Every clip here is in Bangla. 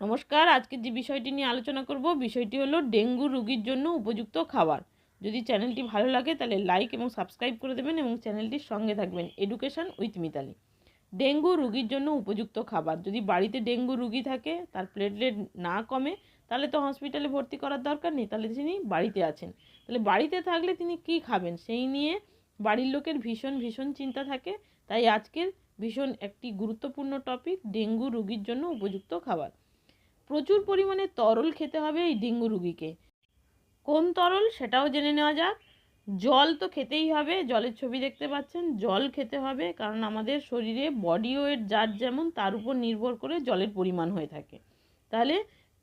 নমস্কার, আজকে যে বিষয়টি নিয়ে আলোচনা করব বিষয়টি হলো ডেঙ্গু রোগীর জন্য উপযুক্ত খাবার। যদি চ্যানেলটি ভালো লাগে তাহলে লাইক এবং সাবস্ক্রাইব করে দেবেন এবং চ্যানেলটির সঙ্গে থাকবেন এডুকেশন উইথ মিতালি। ডেঙ্গু রোগীর জন্য উপযুক্ত খাবার। যদি বাড়িতে ডেঙ্গু রুগী থাকে, তার প্লেটলেট না কমে, তাহলে তো হসপিটালে ভর্তি করার দরকার নেই, তাহলে তিনি বাড়িতে আছেন। তাহলে বাড়িতে থাকলে তিনি কি খাবেন? সেই নিয়ে বাড়ির লোকের ভীষণ ভীষণ চিন্তা থাকে। তাই আজকের ভীষণ একটি গুরুত্বপূর্ণ টপিক ডেঙ্গু রুগীর জন্য উপযুক্ত খাবার। প্রচুর পরিমাণে তরল খেতে হবে এই ডেঙ্গু রুগীকে। কোন তরল সেটাও জেনে নেওয়া যাক। জল তো খেতেই হবে, জলের ছবি দেখতে পাচ্ছেন, জল খেতে হবে কারণ আমাদের শরীরে বডি ওয়েট যার যেমন তার উপর নির্ভর করে জলের পরিমাণ হয়ে থাকে। তাহলে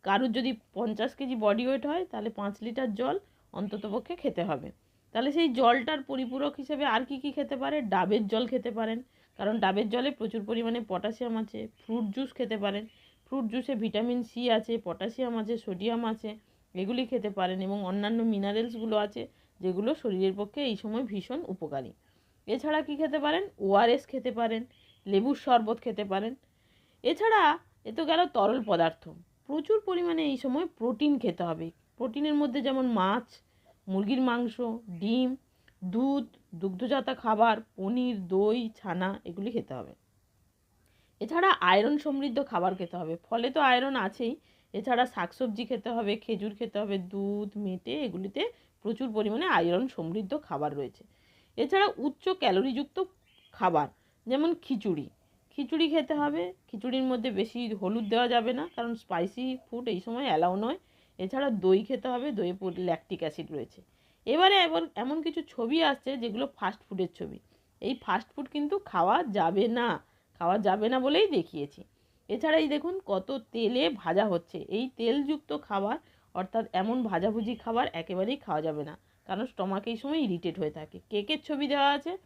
কারুর যদি পঞ্চাশ কেজি বডি ওয়েট হয়, তাহলে পাঁচ লিটার জল অন্ততপক্ষে খেতে হবে। তাহলে সেই জলটার পরিপূরক হিসেবে আর কি কি খেতে পারে? ডাবের জল খেতে পারেন, কারণ ডাবের জলে প্রচুর পরিমাণে পটাশিয়াম আছে ফ্রুট জুস খেতে পারেন। ফ্রুট জুসে ভিটামিন সি আছে পটাশিয়াম আছে সোডিয়াম আছে, এগুলি খেতে পারেন এবং অন্যান্য মিনারেলসগুলো আছে যেগুলো শরীরের পক্ষে এই সময় ভীষণ উপকারী। এছাড়া কি খেতে পারেন? ওআরএস খেতে পারেন, লেবুর শরবত খেতে পারেন। এছাড়া এ তো গেল তরল পদার্থ। প্রচুর পরিমাণে এই সময় প্রোটিন খেতে হবে। প্রোটিনের মধ্যে যেমন মাছ, মুরগির মাংস, ডিম, দুধ, দুগ্ধজাত খাবার, পনির, দই, ছানা এগুলি খেতে হবে। এছাড়া আয়রন সমৃদ্ধ খাবার খেতে হবে। ফলে তো আয়রন আছেই। এছাড়া শাকসবজি খেতে হবে, খেজুর খেতে হবে, দুধ, মেটে এগুলিতে প্রচুর পরিমাণে আয়রন সমৃদ্ধ খাবার রয়েছে। এছাড়া উচ্চ ক্যালোরিযুক্ত খাবার যেমন খিচুড়ি। খিচুড়ি খেতে হবে। খিচুড়ির মধ্যে বেশি হলুদ দেওয়া যাবে না, কারণ স্পাইসি ফুড এই সময় অ্যালাউ নয়। এছাড়া দই খেতে হবে দইয়ে ল্যাকটিক অ্যাসিড রয়েছে। এবারে এবার এমন কিছু ছবি আসছে যেগুলো ফাস্ট ফুডের ছবি। এই ফাস্ট ফুড কিন্তু খাওয়া যাবে না। খাওয়া যাবে না বলেই দেখিয়েছি। এছাড়া এই দেখুন কত তেলে ভাজা হচ্ছে। এই তেলযুক্ত খাবার, অর্থাৎ এমন ভাজাভুজি খাবার একেবারেই খাওয়া যাবে না। কারণ স্টমাক এই সময় ইরিটেট হয়ে থাকে। কেকের ছবি দেওয়া আছে,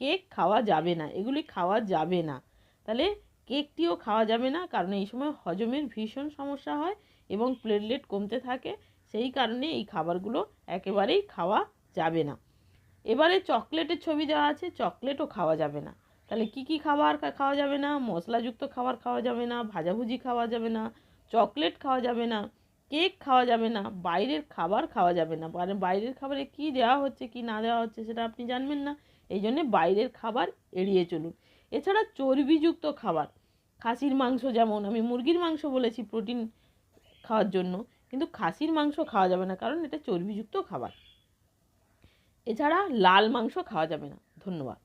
কেক খাওয়া যাবে না। এগুলি খাওয়া যাবে না। তাহলে কেকটিও খাওয়া যাবে না, কারণ এই সময় হজমের ভীষণ সমস্যা হয় এবং প্লেটলেট কমতে থাকে। সেই কারণে এই খাবারগুলো একেবারেই খাওয়া যাবে না। এবারে চকলেটের ছবি দেওয়া আছে চকলেটও খাওয়া যাবে না। তাহলে কি কি খাবার খাওয়া যাবে না? মশলাযুক্ত খাবার খাওয়া যাবে না, ভাজাভুজি খাওয়া যাবে না, চকলেট খাওয়া যাবে না, কেক খাওয়া যাবে না, বাইরের খাবার খাওয়া যাবে না। মানে বাইরের খাবারে কি দেওয়া হচ্ছে, কি না দেওয়া হচ্ছে সেটা আপনি জানবেন না। এই জন্যে বাইরের খাবার এড়িয়ে চলুন। এছাড়া চর্বিযুক্ত খাবার, খাসির মাংস যেমন, আমি মুরগির মাংস বলেছি প্রোটিন খাওয়ার জন্য, কিন্তু খাসির মাংস খাওয়া যাবে না, কারণ এটা চর্বিযুক্ত খাবার। এছাড়া লাল মাংস খাওয়া যাবে না। ধন্যবাদ।